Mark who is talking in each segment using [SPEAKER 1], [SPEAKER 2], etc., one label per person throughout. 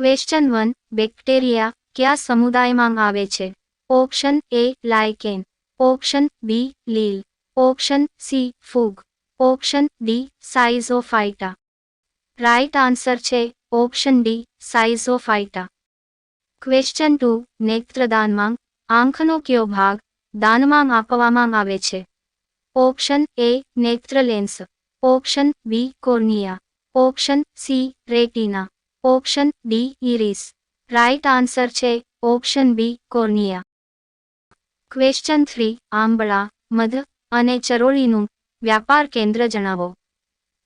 [SPEAKER 1] Question one bacteria કયા સમુદાયમાં આવે છે? ઓપ્શન એ લાયકેન ઓપ્શન બી લીલ ઓપ્શન સી ફૂગ option D Schizophyta right answer છે option D Schizophyta question two નેત્રદાનમાં આંખનો કયો ભાગ દાનમાં આપવામાં આવે છે? ઓપ્શન એ નેત્ર lens option B cornea option C retina option D, iris. Right answer છે option B, cornea. Question three, આંબળા, મધ અને ચરોળીનું વ્યાપાર કેન્દ્ર જણાવો.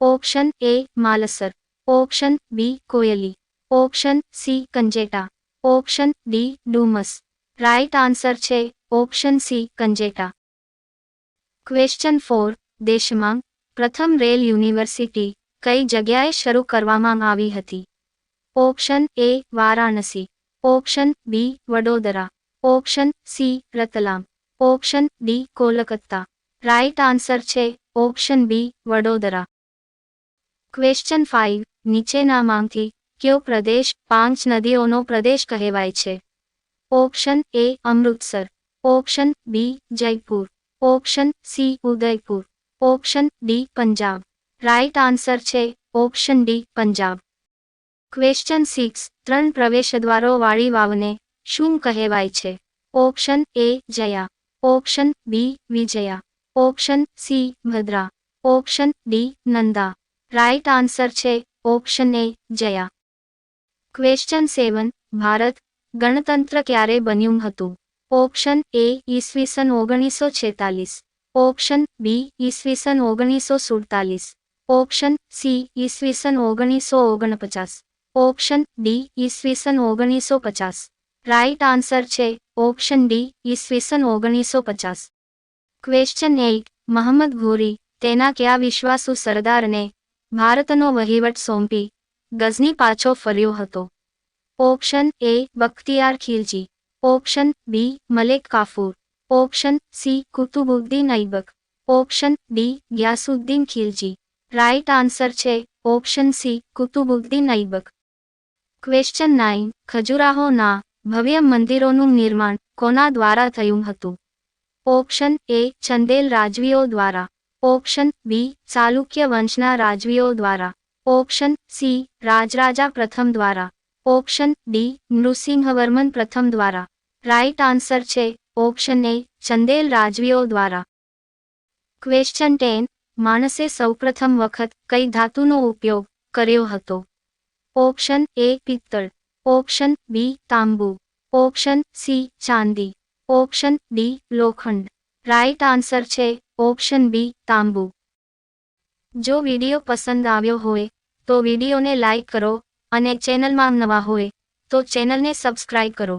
[SPEAKER 1] Option A, Malsar. Option B, Koyali. Option C, Kanjeta. Option D, Dumas. Right answer છે option C, Kanjeta. Question four, દેશમાં પ્રથમ રેલ યુનિવર્સિટી કઈ જગ્યાએ શરૂ કરવામાં આવી હતી? Option A Varanasi option B Vadodara option C Ratlam option D Kolkata right answer છે option B Vadodara question five નીચેનામાંથી કયો પ્રદેશ પાંચ નદીઓનો પ્રદેશ કહેવાય છે? Option A Amritsar. Option B Jaipur. Option C Udaipur. Option D Punjab. Right answer છે option D Punjab. Question six ત્રણ પ્રવેશદ્વારો વાળી વાવને શું કહેવાય છે? Option A Jaya. Option B Vijaya. Option C Bhadra. Option D Nanda. Right answer છે option A Jaya. Question seven Bharat. ગણતંત્ર ક્યારે બન્યું હતું? ઓપ્શન એ ઈસવીસન ઓગણીસો છેતાલીસ. ઓપ્શન બી ઈસવીસન ઓગણીસો સુડતાલીસ. ઓપ્શન સી ઈસવીસન ઓગણીસો ઓગણપચાસ. ઓપ્શન ડી ઈસવીસન ઓગણીસો પચાસ. રાઇટ આન્સર છે ઓપ્શન ડી ઈસવીસન ઓગણીસો પચાસ. ક્વેશ્ચન એઇટ મહંમદ ઘોરી તેના કયા વિશ્વાસુ સરદારને ભારતનો વહીવટ સોંપી, ગઝની પાછો ફર્યો હતો? Option A, Bakhtiyar Khilji. Option B, Malik Kafur. Option C, Qutbuddin Aibak. Option D, Ghiyasuddin Khilji. Right answer છે option C, Qutbuddin Aibak. Question nine ખજુરાહોના ભવ્ય મંદિરોનું નિર્માણ કોના દ્વારા થયું હતું? ઓપ્શન એ ચંદેલ રાજવીઓ દ્વારા. ઓપ્શન બી ચાલુક્ય વંશના રાજવીઓ દ્વારા. ઓપ્શન સી રાજરાજા પ્રથમ દ્વારા. ઓપ્શન ડી નૃસિંહવર્મન પ્રથમ દ્વારા. રાઇટ આન્સર છે. ઓપ્શન એ ચંદેલ રાજવીઓ દ્વારા. ક્વેશ્ચન ટેન માણસે સૌપ્રથમ વખત કઈ ધાતુનો ઉપયોગ કર્યો હતો? ઓપ્શન એ પિત્તળ ઓપ્શન બી તાંબુ ઓપ્શન સી ચાંદી ઓપ્શન ડી લોખંડ રાઇટ આન્સર છે ઓપ્શન બી તાંબુ જો વીડિયો પસંદ આવ્યો હોય, તો વિડીયોને લાઇક કરો અને ચેનલમાં નવા હોય, તો ચેનલને સબસ્ક્રાઇબ કરો.